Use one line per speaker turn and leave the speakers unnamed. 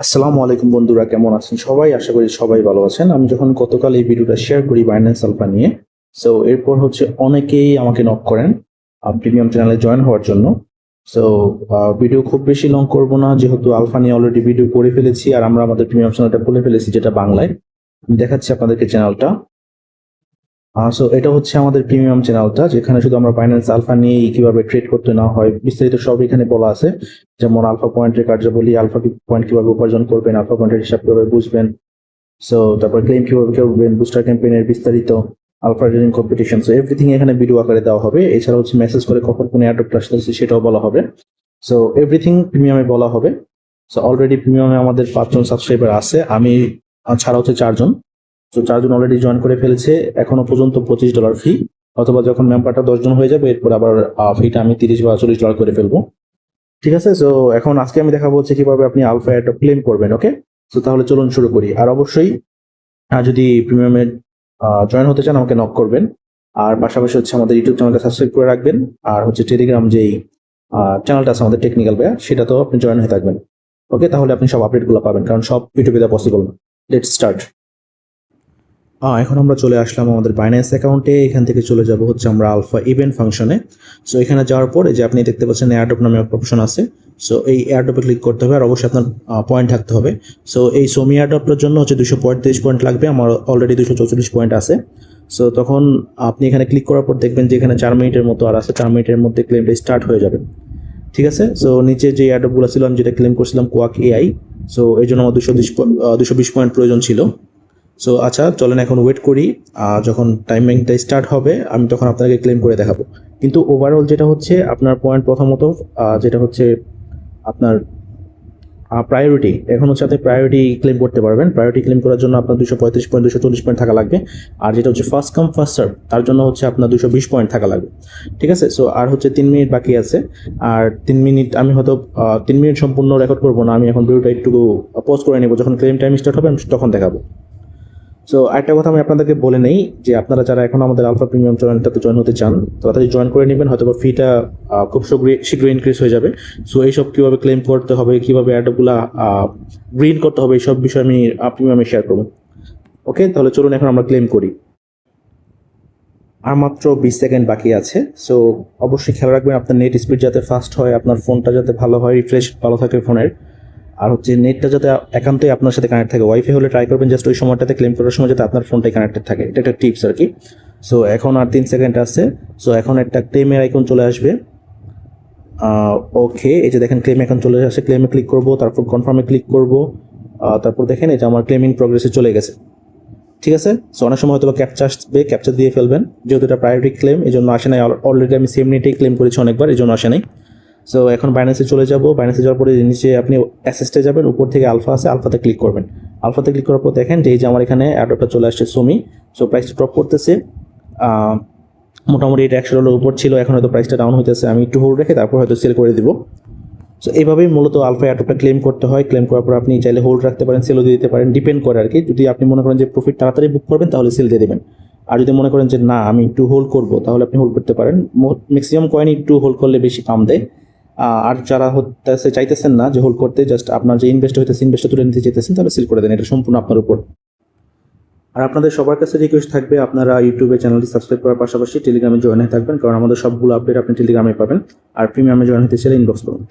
আসসালামু আলাইকুম বন্ধুরা, কেমন আছেন সবাই? আশা করি সবাই ভালো আছেন। আমি যখন গতকাল এই ভিডিওটা শেয়ার করি বাইন্যান্স আলফা নিয়ে সো এরপর হচ্ছে অনেকেই আমাকে নক করেন প্রিমিয়াম চ্যানেলে জয়েন হওয়ার জন্য। সো ভিডিও খুব বেশি লং করব না, যেহেতু আলফা নিয়ে অলরেডি ভিডিও করে ফেলেছি, আর আমরা আমাদের প্রিমিয়াম চ্যানেলটা খুলে ফেলেছি, যেটা বাংলায়। দেখাচ্ছি আপনাদেরকে চ্যানেলটা সো এটা হচ্ছে আমাদের প্রিমিয়াম চ্যানেলটা যেখানে শুধু আমরা ফাইন্যান্স আলফা নিয়ে কীভাবে ট্রেড করতে না হয়, বিস্তারিত সব এখানে বলা আছে। যেমন আলফা পয়েন্টের কার্যাবলী আলফা পয়েন্ট কীভাবে উপার্জন করবেন আলফা পয়েন্টের হিসাব কীভাবে বুঝবেন সো তারপর ক্লেম কীভাবে করবেন বুস্টার ক্যাম্পেইনের বিস্তারিত alpha trading competition so everything এখানে ভিডিও আকারে দেওয়া হবে। এছাড়া হচ্ছে মেসেজ করে কখন কোন অ্যাডপ্ট আসতেছে সেটাও বলা হবে। সো এভরিথিং প্রিমিয়ামে বলা হবে। সো অলরেডি প্রিমিয়ামে আমাদের পাঁচজন সাবস্ক্রাইবার আছে। আমি ছাড়া হচ্ছে চারজন। তো চারজন অলরেডি জয়েন করে ফেলেছে। এখনও পর্যন্ত পঁচিশ ডলার ফি অথবা যখন মেম্বারটা দশজন হয়ে যাবে, এরপর আবার ফিটা আমি তিরিশ বা চল্লিশ ডলার করে ফেলব। ঠিক আছে? সো এখন আজকে আমি দেখাবো হচ্ছে কীভাবে আপনি আলফা অ্যাডটা ক্লেম করবেন ওকে তো তাহলে চলুন শুরু করি। আর অবশ্যই যদি প্রিমিয়ামে জয়েন হতে চান, আমাকে নক করবেন। আর পাশাপাশি হচ্ছে আমাদের ইউটিউব চ্যানেলটা সাবস্ক্রাইব করে রাখবেন। আর হচ্ছে টেলিগ্রাম যেই চ্যানেলটা আছে আমাদের টেকনিক্যাল বেয়া সেটাতেও আপনি জয়েন হয়ে থাকবেন। ওকে তাহলে আপনি সব আপডেটগুলো পাবেন, কারণ সব ইউটিউবে দেওয়া পসিবল না। লেট স্টার্ট এখন আমরা চলে আসলাম আমাদের বাইন্যান্স অ্যাকাউন্টে এখান থেকে চলে যাব হচ্ছে আমরা আলফা ইভেন্ট ফাংশনে সো এখানে যাওয়ার পর যে আপনি দেখতে পাচ্ছেন এয়ারডপ নামে একটা অপশন আছে। সো এই এয়ারডপে ক্লিক করতে হবে আর অবশ্যই আপনার পয়েন্ট থাকতে হবে। সো এই সোমি এয়ারডপটার জন্য হচ্ছে দুশো পঁয়ত্রিশ পয়েন্ট লাগবে। আমার অলরেডি দুশো চৌচল্লিশ পয়েন্ট আছে। সো তখন আপনি এখানে ক্লিক করার পর দেখবেন যে এখানে চার মিনিটের মতো আর আছে। চার মিনিটের মধ্যে ক্লেমটা স্টার্ট হয়ে যাবে। ঠিক আছে? সো নিচে যে এয়ারডপগুলো ছিল, আমি যেটা ক্লেম করছিলাম কোয়াক এআই সো এই জন্য আমার দুশো দুশো বিশ পয়েন্ট প্রয়োজন ছিল। সো আচ্ছা চলেন এখন ওয়েট করি। যখন টাইমিংটা স্টার্ট হবে, আমি তখন আপনাকে ক্লেম করে দেখাবো। কিন্তু ওভারঅল যেটা হচ্ছে, আপনার পয়েন্ট প্রথমত যেটা হচ্ছে আপনার প্রায়োরিটি এখন হচ্ছে আপনি প্রায়োরিটি ক্লেম করতে পারবেন। প্রায়োরিটি ক্লেম করার জন্য আপনার দুশো পঁয়ত্রিশ পয়েন্ট দুশো চল্লিশ পয়েন্ট থাকা লাগবে। আর যেটা হচ্ছে ফার্স্ট কাম ফার্স্ট সার্ভ তার জন্য হচ্ছে আপনার দুশো বিশ পয়েন্ট থাকা লাগবে। ঠিক আছে? সো আর হচ্ছে তিন মিনিট বাকি আছে। আর তিন মিনিট আমি হয়তো তিন মিনিট সম্পূর্ণ রেকর্ড করব না। আমি এখন ভিডিওটা একটু পজ করে নেব। যখন ক্লেম টাইম স্টার্ট হবে, আমি তখন দেখাবো। সো একটা কথা আমি আপনাদেরকে বলে নেই যে আপনারা যারা এখন আমাদের আলফা প্রিমিয়াম চ্যানেলটাতে জয়েন হতে চান তাড়াতাড়ি জয়েন করে নেবেন হয়তো ফিটা খুব শীঘ্রই ইনক্রিজ হয়ে যাবে। সো এইসব কীভাবে ক্লেম করতে হবে, কীভাবে অ্যাডগুলা গ্রিন করতে হবে, এইসব বিষয় আমি প্রিমিয়ামে শেয়ার করব। ওকে তাহলে চলুন এখন আমরা ক্লেম করি। আর মাত্র বিশ সেকেন্ড বাকি আছে। সো অবশ্যই খেয়াল রাখবেন, আপনার নেট স্পিড যাতে ফাস্ট হয়, আপনার ফোনটা যাতে ভালো হয় রিফ্রেশ ভালো থাকে ফোনের আর হচ্ছে নেটটা যাতে একান্তই আপনার সাথে কানেক্ট থাকে। ওয়াইফাই হলে ট্রাই করবেন জাস্ট ওই সময়টাতে ক্লেম করার সময় যাতে আপনার ফোনটাই কানেক্টেড থাকে। এটা একটা টিপস আর কি। সো এখন আর তিন সেকেন্ড আছে। সো এখন একটা ক্লেমের আইকন চলে আসবে। ওকে এই যে দেখেন ক্লেম এখন চলে আসে। ক্লেমে ক্লিক করব, তারপর কনফার্মে ক্লিক করব। তারপর দেখেন এই যে আমার ক্লেমিং প্রগ্রেসে চলে গেছে। ঠিক আছে? সো অনেক সময় হয়তো ক্যাপচা আসবে ক্যাপচা দিয়ে ফেলবেন। যেহেতু এটা প্রায়োরিটি ক্লেম এই জন্য আসে নাই। অলরেডি আমি সেম নেটেই ক্লেম করেছি অনেকবার এই জন্য আসে নাই। সো এখন বাইন্যান্সে চলে যাব। বাইন্যান্সে যাওয়ার পরে নিচে আপনি অ্যাসেসটে যাবেন। উপর থেকে আলফা আছে আলফাতে ক্লিক করবেন। আলফাতে ক্লিক করার পর দেখেন যে এই যে আমার এখানে অ্যাডপটা চলে আসছে সোমি সো প্রাইসটা ড্রপ করতেছে। মোটামুটি এটা একশো ডলার উপর ছিল, এখন হয়তো প্রাইসটা ডাউন হইতেছে। আমি একটু হোল্ড রেখে তারপর হয়তো সেল করে দিব। সো এইভাবেই মূলত আলফা অ্যাডপটা ক্লেম করতে হয়। ক্লেম করার পর আপনি চাইলে হোল্ড রাখতে পারেন সেলও দিয়ে দিতে পারেন। ডিপেন্ড করে আর কি। যদি আপনি মনে করেন যে প্রফিট তাড়াতাড়ি বুক করবেন, তাহলে সেল দিয়ে দেবেন। আর যদি মনে করেন যে না, আমি একটু হোল্ড করব, তাহলে আপনি হোল্ড করতে পারেন। ম্যাক্সিমাম কয়েন একটু হোল্ড করলে বেশি কাম দেয়। আর যারা হতে চাইতেছেন না যে হোল্ড করতে জাস্ট আপনার যে ইনভেস্ট হইতেছে ইনভেস্ট তুলে নিতে চাইতেছেন, তাহলে সিল করে দেন। এটা সম্পূর্ণ আপনার উপর। আর আপনাদের সবার কাছে রিকোয়েস্ট থাকবে, আপনারা ইউটিউবে চ্যানেলটি সাবস্ক্রাইব করার পাশাপাশি টেলিগ্রামে জয়েন হয়ে থাকবেন, কারণ আমাদের সবগুলো আপডেট আপনি টেলিগ্রামে পাবেন, আর প্রিমিয়ামে জয়েন হতে চাইলে ইনবক্স করুন